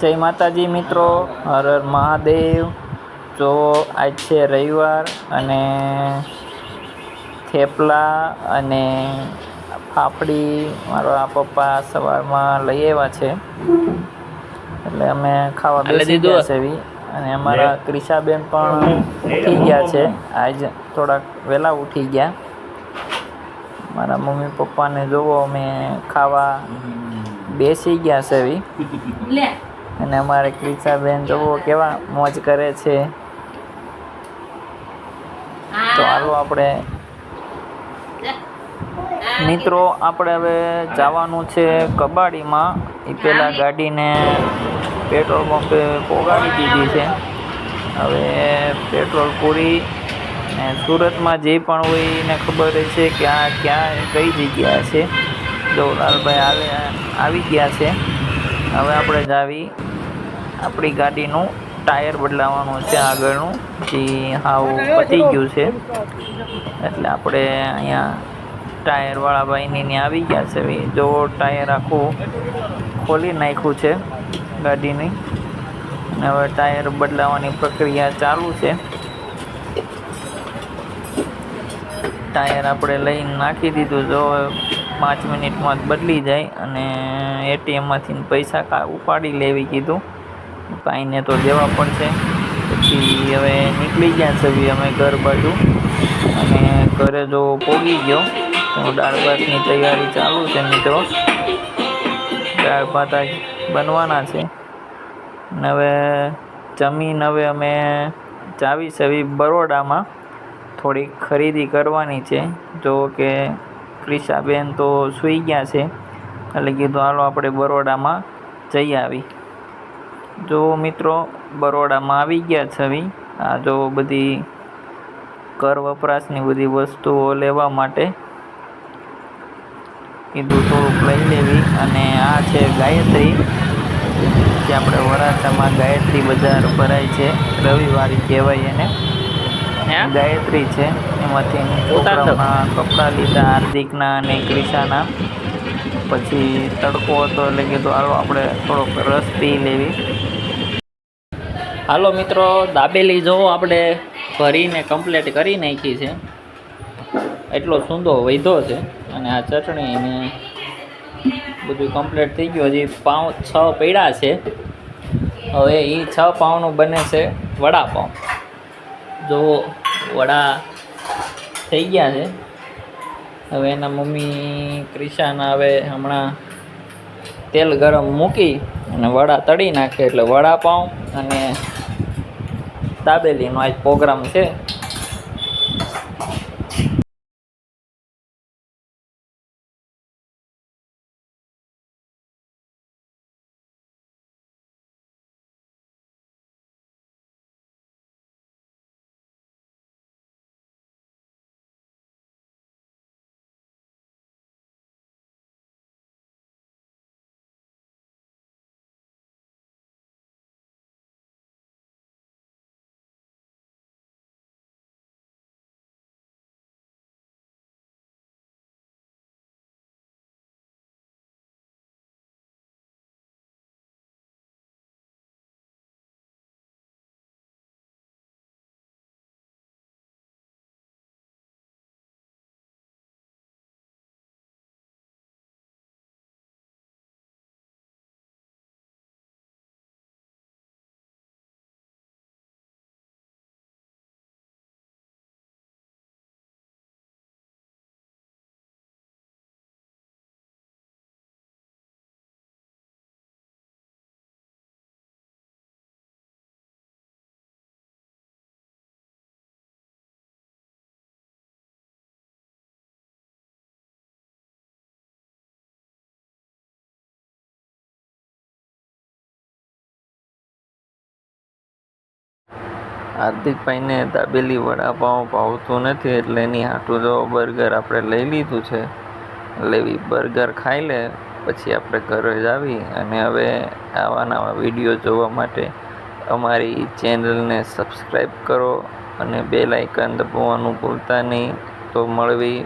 જય માતાજી મિત્રો હર હર મહાદેવ. જો આજ છે રવિવાર અને થેપલા અને ફાફડી મારા પપ્પા સવારમાં લઈ આવ્યા છે. એટલે અમે ખાવા બેસી? ગયા છે અને અમારા ક્રિશાબેન પણ ઉઠી ગયા છે. આજ થોડાક વહેલા ઉઠી ગયા. મારા મમ્મી પપ્પાને જોવો અમે ખાવા. બેસી ગયા છે એવી. અને અમારે ક્રિશાબેન જોવો કેવા મોજ કરે છે. તો હાલો આપણે મિત્રો આપણે હવે જવાનું છે કબાડીમાં. એ પહેલાં ગાડીને પેટ્રોલ પંપે પોગાડી દીધી છે. હવે પેટ્રોલ પૂરી ને સુરતમાં જે પણ હોય એને ખબર છે કે આ ક્યાં કઈ જગ્યા છે. જો લાલભાઈ આવે આવી ગયા છે. હવે આપણે જાવી આપણી ગાડીનું ટાયર બદલાવવાનું છે આગળનું. જે હાવ પતી ગયું છે. એટલે આપણે અહીંયા ટાયરવાળા ભાઈની ત્યાં આવી ગયા છે. જો ટાયર આખું ખોલી નાખ્યું છે ગાડીની. હવે ટાયર બદલાવવાની પ્રક્રિયા ચાલુ છે. ટાયર આપણે લઈને નાખી દીધું. જો પાંચ મિનિટમાં જ બદલી જાય અને એટીએમમાંથી પૈસા ઉપાડી લેવી કીધું. ભાઈને તો દેવા પડશે. પછી હવે નીકળી ગયા છે અમે ઘર બાજુ. અને ઘરે જો પોગી ગયો. તો દાળ ભાતની તૈયારી ચાલુ છે મિત્રો. દાળ ભાત આજ બનવાના છે. ને હવે જમીન હવે અમે ચાવી એવી બરોડામાં. થોડીક ખરીદી કરવાની છે. જો કે ક્રિશાબેન તો સૂઈ ગયા છે. એટલે કીધું, હાલો, આપણે બરોડામાં જઈ આવી. જો મિત્રો, બરોડામાં આવી ગયા છવી આ જો બધી કર વપરાશની બધી વસ્તુઓ લેવા માટે કીધું, થોડુંક લઈ લેવી. અને આ છે ગાયત્રી, જે આપણે વરાછામાં ગાયત્રી બજાર ભરાય છે. રવિવારી કહેવાય એને. ગાયત્રી છે. એમાંથી છોકરાઓના કપડાં લીધા હાર્દિકના અને ક્રિશાના. પછી તડકો હતો એટલે કીધું હાલો આપણે થોડોક રસ પી લેવી. હાલો મિત્રો દાબેલી જો આપણે. ભરીને કમ્પ્લીટ કરી નાખી છે. એટલો સૂંદો વૈધો છે. અને આ ચટણીને બધું કમ્પ્લીટ થઈ ગયું. હજી પાઉં છ પૈડા છે. હવે એ છ પાઉંનું બને છે વડાપાઉં. જો વડા થઈ ગયા છે. હવે એના મમ્મી ક્રિશાના હવે હમણાં તેલ ગરમ મૂકી અને વડા તળી નાખે એટલે વડાપાઉં અને દાબેલીનો આજ પ્રોગ્રામ છે. હાર્દિકભાઈને દાબેલી વડાપાઉં ભાવતું નથી એટલે એની હાટું જો બર્ગર આપણે લઈ લીધું છે. લેવી બર્ગર ખાઈ લે, પછી આપણે ઘરે જ આવી અને હવે આવા નવા વીડિયો જોવા માટે અમારી ચેનલને સબસ્ક્રાઈબ કરો અને બેલ આઇકન દબાવવાનું ભૂલતા નહીં. તો મળવી